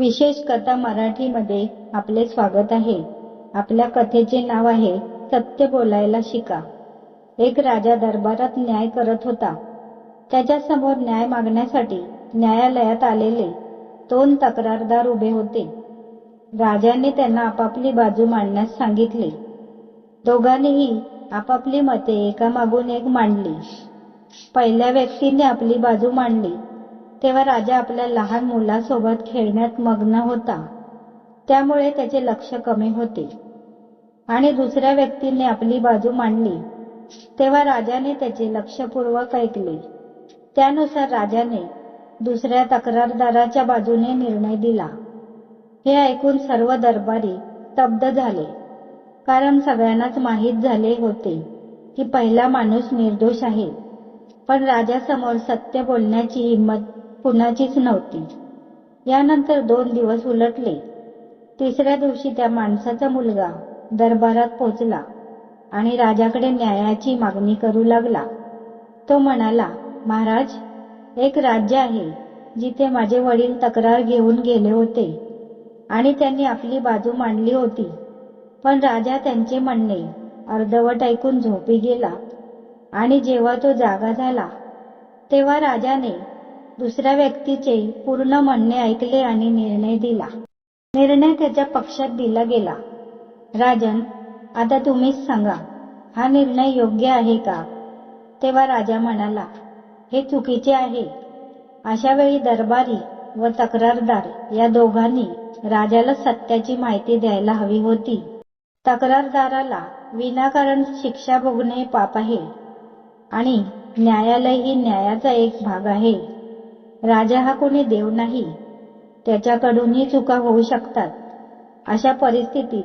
विशेष कथा मराठीमध्ये आपले स्वागत आहे. आपल्या कथेचे नाव आहे सत्य बोलायला शिका. एक राजा दरबारात न्याय करत होता. त्याच्यासमोर न्याय मागण्यासाठी न्यायालयात आलेले दोन तक्रारदार उभे होते. राजाने त्यांना आपापली बाजू मांडण्यास सांगितले. दोघांनीही आपापली मते एकामागून एक मांडली. पहिल्या व्यक्तीने आपली बाजू मांडली. तेव्हा राजा आपल्या लहान मुलासोबत खेळण्यात मग्न होता. त्यामुळे त्याचे लक्ष कमी होते. आणि दुसऱ्या व्यक्तीने आपली बाजू मांडली. तेव्हा राजाने त्याचे लक्षपूर्वक ऐकले. त्यानुसार राजाने दुसऱ्या तक्रारदाराच्या बाजूने निर्णय दिला. हे ऐकून सर्व दरबारी स्तब्ध झाले. कारण सगळ्यांनाच माहीत झाले होते की पहिला माणूस निर्दोष आहे. पण राजासमोर सत्य बोलण्याची हिंमत कुणाचीच नव्हती. यानंतर दोन दिवस उलटले. तिसऱ्या दिवशी त्या माणसाचा मुलगा दरबारात पोचला आणि राजाकडे न्यायाची मागणी करू लागला. तो म्हणाला महाराज एक राज्य आहे जिथे माझे वडील तक्रार घेऊन गेले होते आणि त्यांनी आपली बाजू मांडली होती. पण राजा त्यांचे म्हणणे अर्धवट ऐकून झोपी गेला आणि जेव्हा तो जागा झाला तेव्हा राजाने दुसऱ्या व्यक्तीचे पूर्ण म्हणणे ऐकले आणि निर्णय दिला. निर्णय त्याच्या पक्षात दिला गेला. राजन आता तुम्हीच सांगा हा निर्णय योग्य आहे का? तेव्हा राजा म्हणाला हे चुकीचे आहे. अशा वेळी दरबारी व तक्रारदार या दोघांनी राजाला सत्याची माहिती द्यायला हवी होती. तक्रारदाराला विनाकारण शिक्षा भोगणे पाप आहे. आणि न्यायालय ही न्यायाचा एक भाग आहे. राजा हा कोणी देव नाही. त्याच्याकडूनही चुका होऊ शकतात. अशा परिस्थितीत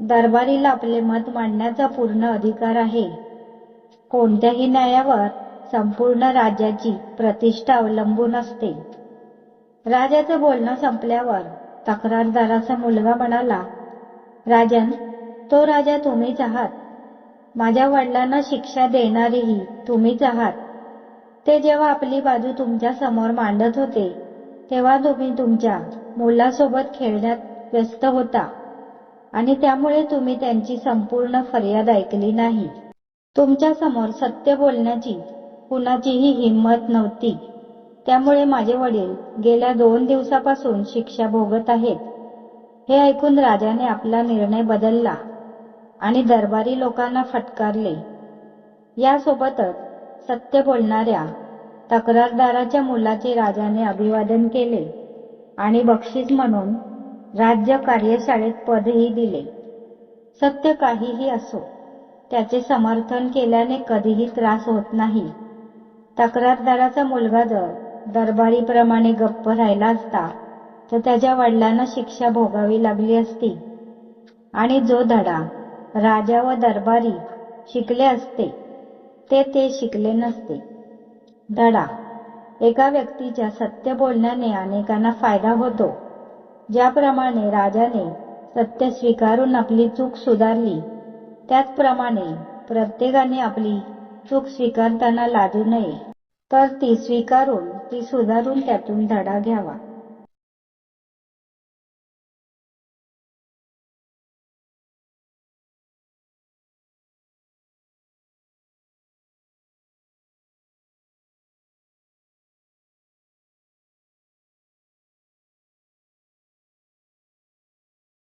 दरबारीला आपले मत मांडण्याचा पूर्ण अधिकार आहे. कोणत्याही न्यायावर संपूर्ण राज्याची प्रतिष्ठा अवलंबून असते. राजाचं बोलणं संपल्यावर तक्रारदाराचा मुलगा म्हणाला राजन तो राजा तुम्हीच आहात. माझ्या वडिलांना शिक्षा देणारीही तुम्हीच आहात. ते जेव्हा आपली बाजू तुमच्यासमोर मांडत होते तेव्हा तुम्ही तुमच्या मुलासोबत खेळण्यात व्यस्त होता आणि त्यामुळे तुम्ही त्यांची संपूर्ण फर्याद ऐकली नाही. तुमच्यासमोर सत्य बोलण्याची कुणाचीही हिंमत नव्हती. त्यामुळे माझे वडील गेल्या दोन दिवसापासून शिक्षा भोगत आहेत. हे ऐकून राजाने आपला निर्णय बदलला आणि दरबारी लोकांना फटकारले. यासोबतच सत्य बोलणाऱ्या तक्रारदाराच्या मुलाचे राजाने अभिवादन केले आणि बक्षीस म्हणून राज्य कार्यशाळेत पदही दिले. सत्य काहीही असो त्याचे समर्थन केल्याने कधीही त्रास होत नाही. तक्रारदाराचा मुलगा जर दरबारीप्रमाणे गप्प राहिला असता तर त्याच्या वडिलांना शिक्षा भोगावी लागली असती आणि जो धडा राजा व दरबारी शिकले असते ते ते शिकले नसते. धडा. एका व्यक्तीच्या सत्य बोलण्याने अनेकांना फायदा होतो. ज्याप्रमाणे राजाने सत्य स्वीकारून आपली चूक सुधारली त्याचप्रमाणे प्रत्येकाने आपली चूक स्वीकारताना लाजू नये. तर ती स्वीकारून ती सुधारून त्यातून धडा घ्यावा.